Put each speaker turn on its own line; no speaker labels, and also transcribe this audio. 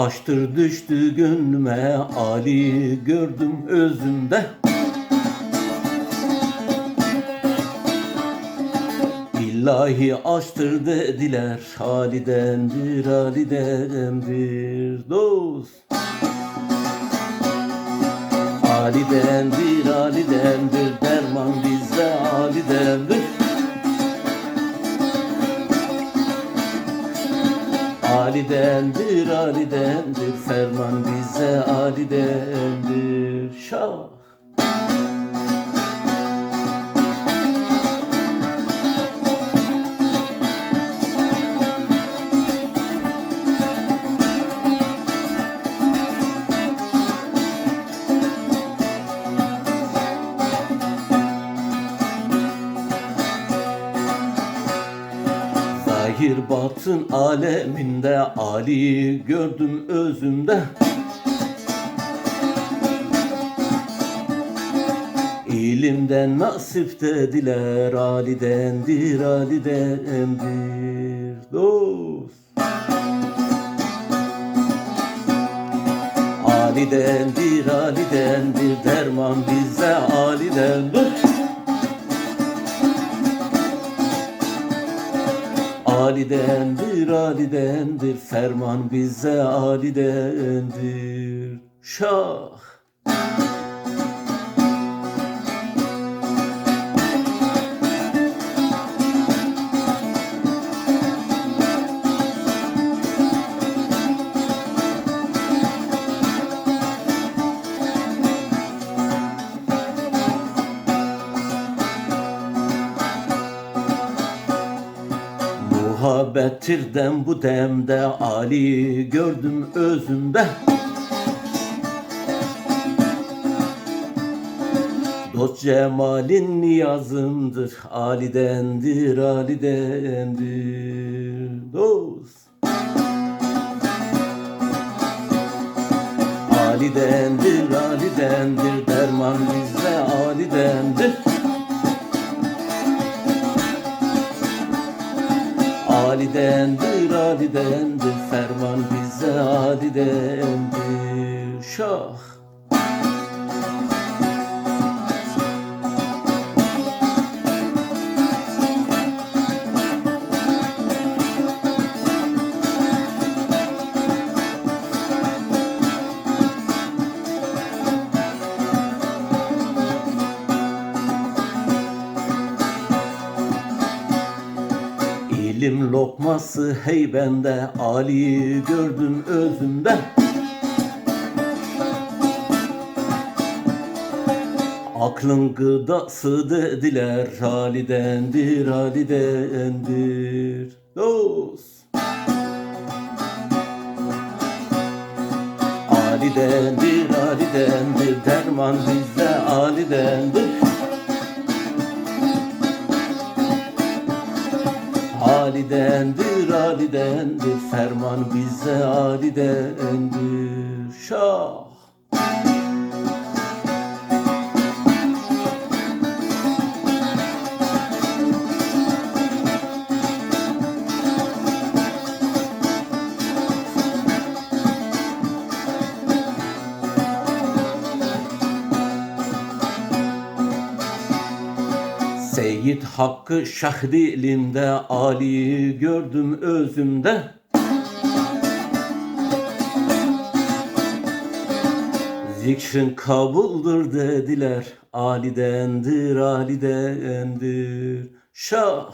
Açtır düştü gönlüme Ali gördüm özümde. İllahi açtır dediler Halidendir Halidendir dost. Halidendir Halidendir derman bizde Halidendir Alidendir, Alidendir, ferman bize Alidendir, şah. Zahir batın aleminde Ali gördüm özümde. İlimden nasip dediler Ali'dendir Ali'dendir. Dost. Ali'dendir Ali'dendir derman bize Ali'dendir Ali'dendir, Ali'dendir, ferman bize Ali'dendir. Şah. Muhabbettirden bu demde Ali gördüm özümde. Dost cemalin niyazındır Ali'dendir Ali'dendir Dost. Ali'dendir Ali'dendir derman bizde Ali'dendir Ali'dendir, Ali'dendir, ferman bize Ali'dendir, şah. İlim lokması heybende Ali gördüm özümde Aklın gıdası dediler Ali'dendir Ali'dendir Dost Ali'dendir Ali'dendir derman bizde Ali'dendir Ali'dendir, Ali'dendir, ferman bize Ali'dendir, şah. Seyyid Hakkı Şah dilinde Ali gördüm özümde. Zikrin kabuldur dediler Ali'dendir Ali'dendir. Şah